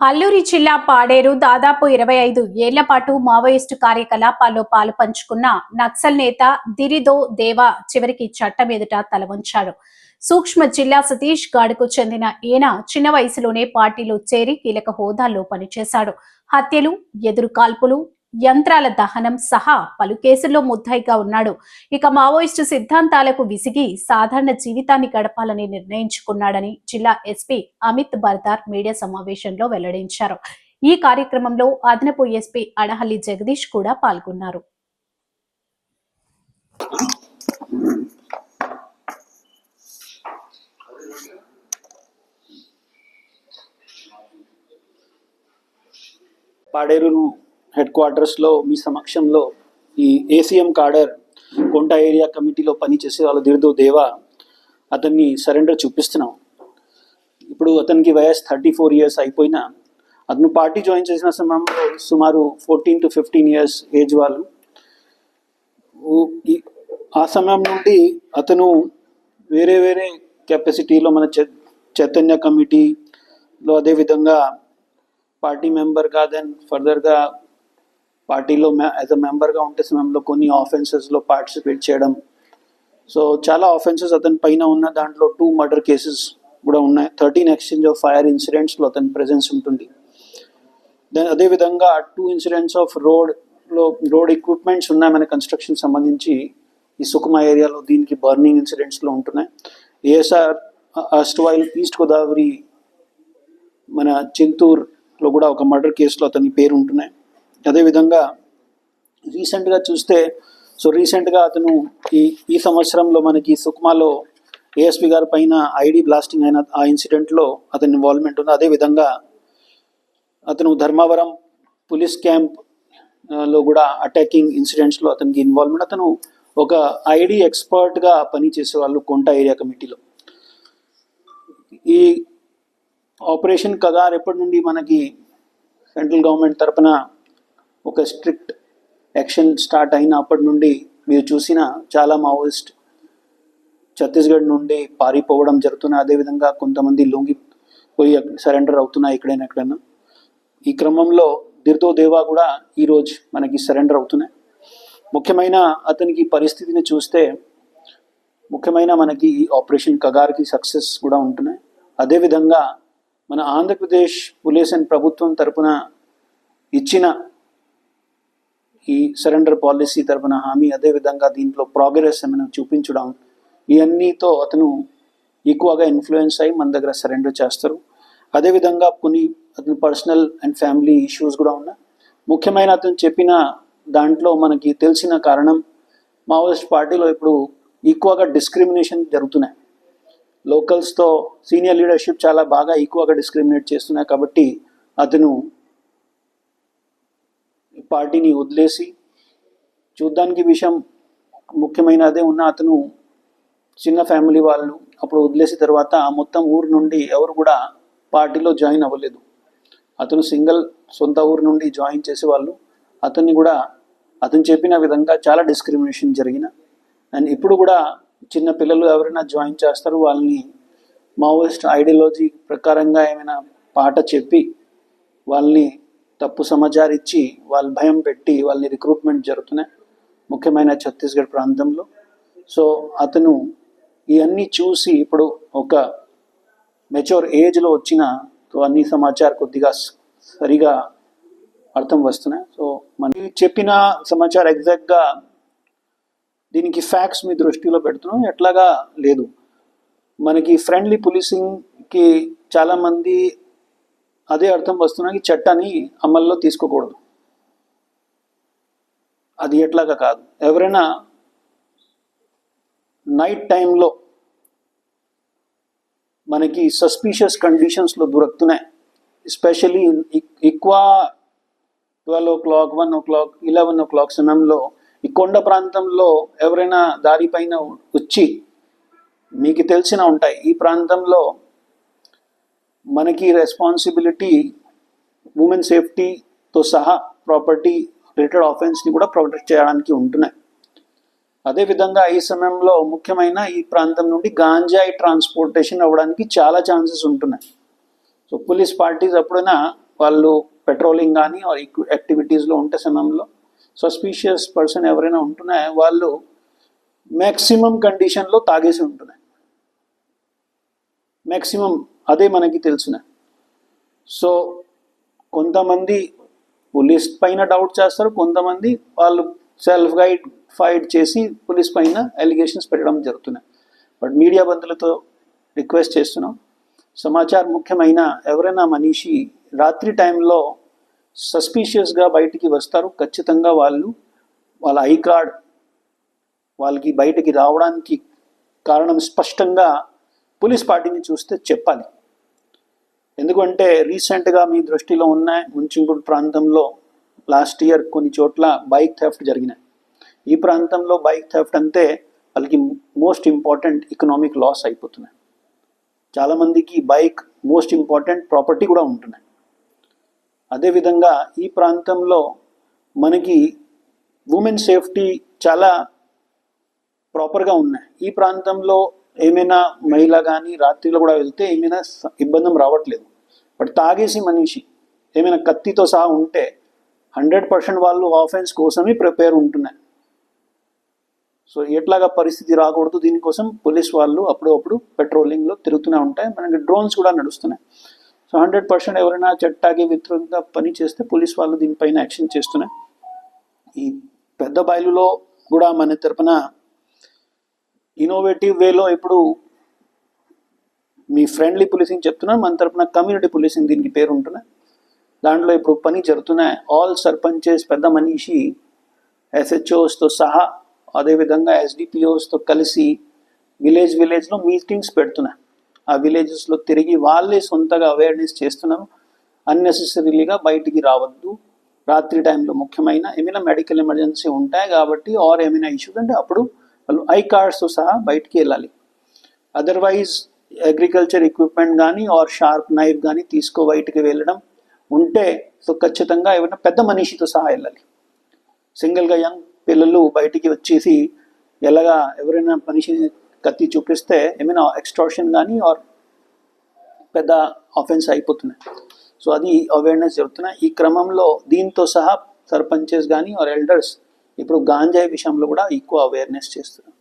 అల్లూరి జిల్లా పాడేరు దాదాపు ఇరవై ఐదు ఏళ్ళ పాటు మావోయిస్టు కార్యకలాపాల్లో పాలు పంచుకున్న నక్సల్ నేత దిరిదో దేవా చివరికి చట్టం ఎదుట తలవంచాడు సూక్ష్మ జిల్లా సతీష్ గాడ్కు చెందిన ఈయన చిన్న వయసులోనే పార్టీలో చేరి కీలక హోదాల్లో పనిచేశాడు. హత్యలు ఎదురు కాల్పులు యంత్రాల దహనం సహా పలు కేసుల్లో ముద్దాయిగా ఉన్నాడు. ఇక మావోయిస్టు సిద్ధాంతాలకు విసిగి సాధారణ జీవితాన్ని గడపాలని నిర్ణయించుకున్నాడని జిల్లా ఎస్పీ అమిత్ బర్దార్ మీడియా సమావేశంలో వెల్లడించారు. ఈ కార్యక్రమంలో అదనపు ఎస్పీ అడహల్లి జగదీష్ కూడా పాల్గొన్నారు. పాడేరు హెడ్ క్వార్టర్స్లో మీ సమక్షంలో ఈ ఏసీఎం కాడర్ కొంట ఏరియా కమిటీలో పనిచేసే వాళ్ళు దిర్దో దేవా అతన్ని సరెండర్ చూపిస్తున్నాం. ఇప్పుడు అతనికి వయసు థర్టీ ఫోర్ ఇయర్స్ అయిపోయినా అతను పార్టీ జాయిన్ చేసిన సమయంలో సుమారు fourteen to fifteen years age వాళ్ళు. ఈ- ఆ సమయం నుండి అతను వేరే వేరే కెపాసిటీలో మన చై- చైతన్య కమిటీలో అదేవిధంగా పార్టీ మెంబర్గా దెన్ ఫర్దర్గా పార్టీలో యాజ్ అ మెంబర్గా ఉంటే సమయంలో కొన్ని ఆఫెన్సెస్లో పార్టిసిపేట్ చేయడం. సో చాలా ఆఫెన్సెస్ అతని పైన ఉన్న దాంట్లో టూ మర్డర్ కేసెస్ కూడా ఉన్నాయి. థర్టీన్ ఎక్స్చేంజ్ ఆఫ్ ఫైర్ ఇన్సిడెంట్స్లో అతని ప్రెజెన్స్ ఉంటుంది. దెన్ అదేవిధంగా టూ ఇన్సిడెంట్స్ ఆఫ్ రోడ్లో రోడ్ ఎక్విప్మెంట్స్ ఉన్నాయి మన కన్స్ట్రక్షన్ సంబంధించి. ఈ సుకుమా ఏరియాలో దీనికి బర్నింగ్ ఇన్సిడెంట్స్లో ఉంటున్నాయి. ఏఎస్ఆర్ అస్ట్వైల్ ఈస్ట్ గోదావరి మన చింతూర్లో కూడా ఒక మర్డర్ కేసులో అతని పేరు ఉంటున్నాయి. అదేవిధంగా రీసెంట్గా చూస్తే సో రీసెంట్గా అతను ఈ ఈ సంవత్సరంలో మనకి సుక్మాలో ఏఎస్పి గారి పైన ఐడి బ్లాస్టింగ్ అయిన ఆ ఇన్సిడెంట్లో అతని ఇన్వాల్వ్మెంట్ ఉంది. అదేవిధంగా అతను ధర్మవరం పోలీస్ క్యాంప్లో కూడా అటాకింగ్ ఇన్సిడెంట్స్లో అతనికి ఇన్వాల్వ్మెంట్ అతను ఒక ఐడి ఎక్స్పర్ట్గా పనిచేసేవాళ్ళు కొంట ఏరియా కమిటీలో. ఈ ఆపరేషన్ కగార్ ఎప్పటి నుండి మనకి సెంట్రల్ గవర్నమెంట్ తరపున ఒక స్ట్రిక్ట్ యాక్షన్ స్టార్ట్ అయినప్పటి నుండి మీరు చూసిన చాలా మావోయిస్ట్ ఛత్తీస్గఢ్ నుండి పారిపోవడం జరుగుతున్నాయి అదేవిధంగా కొంతమంది లొంగి పోయి సరెండర్ అవుతున్నాయి ఎక్కడైనా ఎక్కడైనా. ఈ క్రమంలో దిర్దో దేవా కూడా ఈరోజు మనకి సరెండర్ అవుతున్నాయి. ముఖ్యమైన అతనికి పరిస్థితిని చూస్తే ముఖ్యమైన మనకి ఈ ఆపరేషన్ కగార్కి సక్సెస్ కూడా ఉంటున్నాయి. అదేవిధంగా మన ఆంధ్రప్రదేశ్ పోలీస్ అండ్ ప్రభుత్వం తరపున ఇచ్చిన ఈ సరెండర్ పాలసీ తరపున హామీ అదేవిధంగా దీంట్లో ప్రోగ్రెస్ ఏమైనా చూపించడం ఇవన్నీతో అతను ఎక్కువగా ఇన్ఫ్లుయెన్స్ అయ్యి మన దగ్గర సరెండర్ చేస్తారు. అదేవిధంగా కొన్ని అతని పర్సనల్ అండ్ ఫ్యామిలీ ఇష్యూస్ కూడా ఉన్నాయి. ముఖ్యమైన అతను చెప్పిన దాంట్లో మనకి తెలిసిన కారణం మావోయిస్ట్ పార్టీలో ఇప్పుడు ఎక్కువగా డిస్క్రిమినేషన్ జరుగుతున్నాయి. లోకల్స్తో సీనియర్ లీడర్షిప్ చాలా బాగా ఎక్కువగా డిస్క్రిమినేట్ చేస్తున్నాయి కాబట్టి అతను పార్టీని వదిలేసి చూడ్డానికి విషయం ముఖ్యమైన అదే ఉన్న అతను చిన్న ఫ్యామిలీ వాళ్ళు అప్పుడు వదిలేసిన తర్వాత ఆ మొత్తం ఊరు నుండి ఎవరు కూడా పార్టీలో జాయిన్ అవ్వలేదు. అతను సింగిల్ సొంత ఊరు నుండి జాయిన్ చేసేవాళ్ళు. అతన్ని కూడా అతను చెప్పిన విధంగా చాలా డిస్క్రిమినేషన్ జరిగిన. అండ్ ఇప్పుడు కూడా చిన్న పిల్లలు ఎవరైనా జాయిన్ చేస్తారు వాళ్ళని మావోయిస్ట్ ఐడియాలజీ ప్రకారంగా ఏమైనా పాట చెప్పి వాళ్ళని తప్పు సమాచారం ఇచ్చి వాళ్ళు భయం పెట్టి వాళ్ళని రిక్రూట్మెంట్ జరుగుతున్నాయి. ముఖ్యమైన ఛత్తీస్గఢ్ ప్రాంతంలో. సో అతను ఇవన్నీ చూసి ఇప్పుడు ఒక మెచ్యూర్ ఏజ్లో వచ్చిన సో అన్ని సమాచారం కొద్దిగా సరిగా అర్థం వస్తున్నాయి. సో మనకి చెప్పిన సమాచారం ఎగ్జాక్ట్గా దీనికి ఫ్యాక్ట్స్ మీ దృష్టిలో పెడుతున్నాం. ఎట్లాగా లేదు. మనకి ఫ్రెండ్లీ పోలీసింగ్కి చాలామంది అదే అర్థం వస్తున్నాయి ఈ చట్టాన్ని అమల్లో తీసుకోకూడదు. అది ఎట్లాగా కాదు. ఎవరైనా నైట్ టైంలో మనకి సస్పీషియస్ కండిషన్స్లో దొరుకుతున్నాయి. ఎస్పెషలీ ఎక్కువ twelve o'clock one o'clock eleven o'clock సమయంలో ఈ కొండ ప్రాంతంలో ఎవరైనా దారి పైన వచ్చి మీకు తెలిసిన ఉంటాయి. ఈ ప్రాంతంలో మనకి రెస్పాన్సిబిలిటీ ఉమెన్ సేఫ్టీతో సహా ప్రాపర్టీ రిలేటెడ్ ఆఫెన్స్ని కూడా ప్రొటెక్ట్ చేయడానికి ఉంటున్నాయి. అదేవిధంగా ఈ సమయంలో ముఖ్యమైన ఈ ప్రాంతం నుండి గాంజాయి ట్రాన్స్పోర్టేషన్ అవ్వడానికి చాలా ఛాన్సెస్ ఉంటున్నాయి. సో పోలీస్ పార్టీస్ ఎప్పుడైనా వాళ్ళు పెట్రోలింగ్ కానీ యాక్టివిటీస్లో ఉంటే సమయంలో సస్పీషియస్ పర్సన్ ఎవరైనా ఉంటున్నాయి వాళ్ళు మ్యాక్సిమం కండిషన్లో తాగేసి ఉంటున్నాయి. మ్యాక్సిమం అదే మనకి తెలిసిన. సో కొంతమంది పోలీస్ పైన డౌట్ చేస్తారు కొంతమంది వాళ్ళు సెల్ఫ్ గైడ్ ఫైట్ చేసి పోలీస్ పైన అలిగేషన్స్ పెట్టడం జరుగుతున్నాయి బట్ మీడియా బంధులతో రిక్వెస్ట్ చేస్తున్నాం. సమాచారం ముఖ్యమైన ఎవరైనా మనిషి రాత్రి టైంలో సస్పీషియస్గా బయటికి వస్తారు ఖచ్చితంగా వాళ్ళు వాళ్ళ ఐ కార్డ్ వాళ్ళకి బయటికి రావడానికి కారణం స్పష్టంగా పోలీస్ పార్టీని చూస్తే చెప్పాలి. ఎందుకంటే రీసెంట్గా మీ దృష్టిలో ఉన్న ముంచింగూడు ప్రాంతంలో లాస్ట్ ఇయర్ కొన్ని చోట్ల బైక్ థెఫ్ట్ జరిగినాయి. ఈ ప్రాంతంలో బైక్ థెఫ్ట్ అంటే వాళ్ళకి మోస్ట్ ఇంపార్టెంట్ ఎకనామిక్ లాస్ అయిపోతున్నాయి. చాలామందికి బైక్ మోస్ట్ ఇంపార్టెంట్ ప్రాపర్టీ కూడా ఉంటున్నాయి. అదేవిధంగా ఈ ప్రాంతంలో మనకి ఉమెన్ సేఫ్టీ చాలా ప్రాపర్గా ఉన్నాయి. ఈ ప్రాంతంలో ఏమైనా మహిళ కానీ రాత్రిలో కూడా వెళ్తే ఏమైనా ఇబ్బంది రావట్లేదు. బట్ తాగేసి మనిషి ఏమైనా కత్తితో సహా ఉంటే హండ్రెడ్ పర్సెంట్ వాళ్ళు ఆఫెన్స్ కోసమే ప్రిపేర్ ఉంటున్నాయి. సో ఎట్లాగా పరిస్థితి రాకూడదు దీనికోసం పోలీస్ వాళ్ళు అప్పుడప్పుడు పెట్రోలింగ్లో తిరుగుతూనే ఉంటాయి. మనకి డ్రోన్స్ కూడా నడుస్తున్నాయి. సో హండ్రెడ్ పర్సెంట్ ఎవరైనా చట్టాకి వ్యతిరేకంగా పని చేస్తే పోలీస్ వాళ్ళు దీనిపైన యాక్షన్ చేస్తున్నాయి. ఈ పెద్ద బయలులో కూడా మన తరపున ఇన్నోవేటివ్ వేలో ఇప్పుడు మీ ఫ్రెండ్లీ పోలీసింగ్ చెప్తున్నాను మన తరపున కమ్యూనిటీ పోలీసింగ్ దీనికి పేరు ఉంటున్నాయి దాంట్లో ఇప్పుడు పని జరుగుతున్నాయి ఆల్ సర్పంచెస్ పెద్ద మనిషి ఎస్హెచ్ఓస్తో సహా అదేవిధంగా ఎస్డిపిఓస్తో కలిసి విలేజ్ విలేజ్లో మీటింగ్స్ పెడుతున్నాయి ఆ విలేజెస్లో తిరిగి వాళ్ళే సొంతగా అవేర్నెస్ చేస్తున్నారు అన్నెసెసరీగా బయటికి రావద్దు. రాత్రి టైంలో ముఖ్యమైన ఏమైనా మెడికల్ ఎమర్జెన్సీ ఉంటాయి కాబట్టి ఆర్ ఏమైనా ఇష్యూస్ అంటే అప్పుడు వాళ్ళు ఐ కార్డ్స్తో సహా బయటికి వెళ్ళాలి. అదర్వైజ్ అగ్రికల్చర్ ఎక్విప్మెంట్ కానీ ఆర్ షార్ప్ నైఫ్ కానీ తీసుకో బయటికి వెళ్ళడం ఉంటే సో ఖచ్చితంగా ఏమైనా పెద్ద మనిషితో సహా వెళ్ళాలి. సింగిల్గా యంగ్ పిల్లలు బయటికి వచ్చేసి ఎలాగా ఎవరైనా మనిషిని కత్తి చూపిస్తే ఏమైనా ఎక్స్ట్రాషన్ కానీ ఆర్ పెద్ద ఆఫెన్స్ అయిపోతున్నాయి. సో అది అవేర్నెస్ జరుగుతున్నాయి ఈ క్రమంలో దీంతో సహా సర్పంచెస్ కానీ ఆర్ ఎల్డర్స్ ఇప్పుడు గాంజాయి విషయంలో కూడా ఎక్కువ అవేర్నెస్ చేస్తున్నారు.